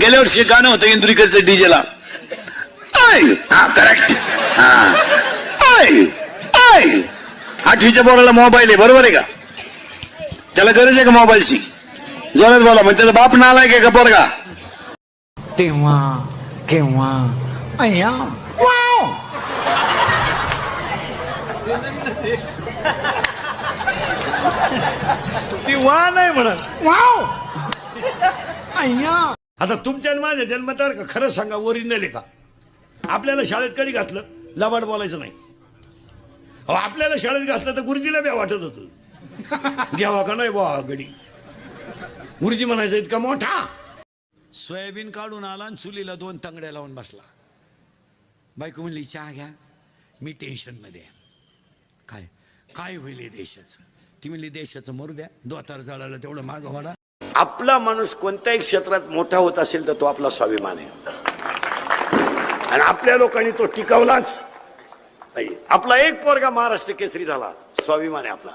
गेल्या वर्षी गाणं होतं इंदुरीकरचं डीजेला. आय हा करेक्ट हा. आय आय आठवीच्या पोराला मोबाईल आहे बरोबर आहे का? त्याला गरज आहे का मोबाईलची जोरात बोला मग त्याचा बाप नालाय का पोरगा? तेव्हा केव्हा? अय्या वाव! ती वा नाही म्हणत. वाव! अय्या! आता तुमच्या माझ्या जन्मतार का खरं सांगा ओरिजिनल आहे का? आपल्याला शाळेत कधी घातलं? लबाड बोलायचं नाही. अहो आपल्याला शाळेत घातलं तर गुरुजीला ब्या वाटत होतं. घ्यावा का नाही बुवा गडी? गुरुजी म्हणायचं इतका मोठा. सोयाबीन काढून आला आणि चुलीला दोन तंगड्या लावून बसला. बायको म्हणली चहा घ्या. मी टेन्शनमध्ये काय? काय होईल देशाचं? ती म्हणली देशाचं मरू द्या. दोतार जळाला तेवढं माग वाडा आपला माणूस कोणत्याही क्षेत्रात मोठा होत असेल तर तो आपला स्वाभिमान आहे. आणि आपल्या लोकांनी तो टिकवलाच पाहिजे आपला एक पोरगा महाराष्ट्र केसरी झाला स्वाभिमान आहे आपला.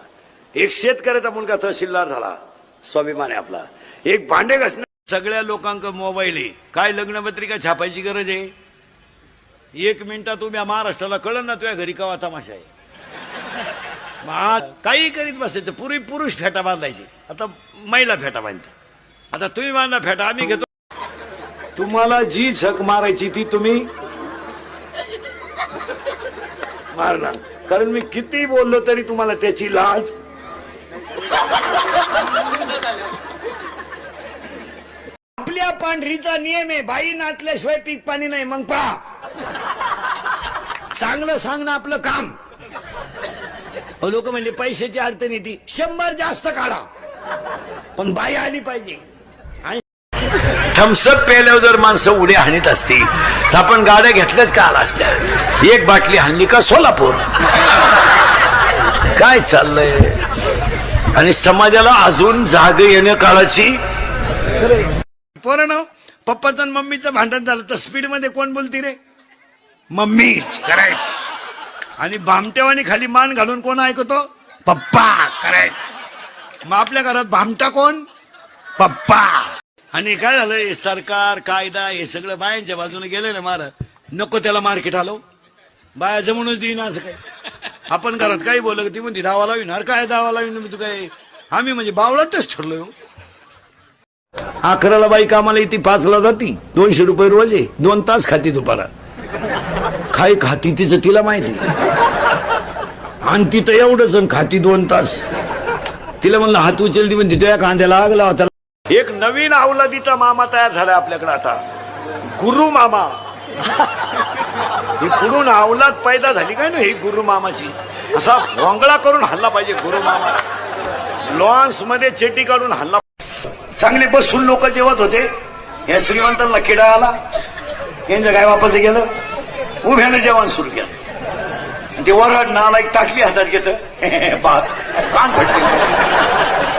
एक शेतकऱ्याचा मुलगा तहसीलदार झाला स्वाभिमान आहे आपला. एक भांडे घासणं सगळ्या लोकांक मोबाईल आहे. काय लग्नपत्रिका छापायची गरज आहे? एक मिनिटात तुम्ही महाराष्ट्राला कळण ना तुझ्या घरी कवा तमाशा आहे. मग आज काही करीत बसायचं. पूर्वी पुरुष फेटा बांधायचे. आता महिला फेटा बांधते. आता तुम्ही बांधा फेटा आम्ही घेतो. तुम्हाला जी झक मारायची ती तुम्ही मारणार. कारण मी किती बोललो तरी तुम्हाला त्याची लाज. आपल्या पांढरीचा नियम आहे बाई नाचल्याशिवाय पीक पाणी नाही. मग पहा. चांगलं सांगणं आपलं काम. लोक म्हणले पैशाची अडचण येते शंभर जास्त काढा. पण बाई आली पाहिजे. थम्सअप प्यायल्यावर जर माणसं उड्या हाणीत असती तर आपण गाड्या घेतल्याच का आला असत्या एक बाटली हाणली का सोलापूर? काय चाललंय? आणि समाजाला अजून जाग येण्या काळाची? पोरण पप्पाचं आणि मम्मीचं भांडण झालं तर स्पीडमध्ये कोण बोलती रे? मम्मी. करेक्ट आणि भामट्यावानी खाली मान घालून कोण ऐकतो? पप्पा करेक्ट मग आपल्या घरात भामटा कोण? पप्पा. आणि काय झालं हे सरकार कायदा हे सगळं बायांच्या बाजूने गेले ना मार. नको त्याला मार्केट आलो. बाया जमूनच देईन असं काय? आपण घरात काही बोललं ती म्हणते दावा लाविणार काय? धावा लावीन तू काय आम्ही म्हणजे बावळातच ठरलोय हो. अकराला बाई कामाला येते पाचला जाती. दोनशे रुपये रोज आहे. दोन तास खाती दुपारा. काय खाती तिचं तिला माहिती? आणि तिथं एवढंच आणि खाती दोन तास. तिला म्हणलं हात उचलती म्हणते तुझ्या कांद्याला लागला होता. एक नवीन अवलादीचा मामा तयार झालाय आपल्याकडे आता. गुरु मामा. ही पुढून अवलाद पैदा झाली काय ना ही गुरु मामाची? असा भोंगळा करून हल्ला पाहिजे गुरु मामा. लॉन्समध्ये चेटी काढून हल्ला चांगले बसून लोक जेवत होते. या श्रीमंतांना किडा आला. यांचं काय वापस गेलं? उभ्यानं जेवण सुरू केलं. ते वरड नाला एक टाकली हातात घेत. बात कान फटके.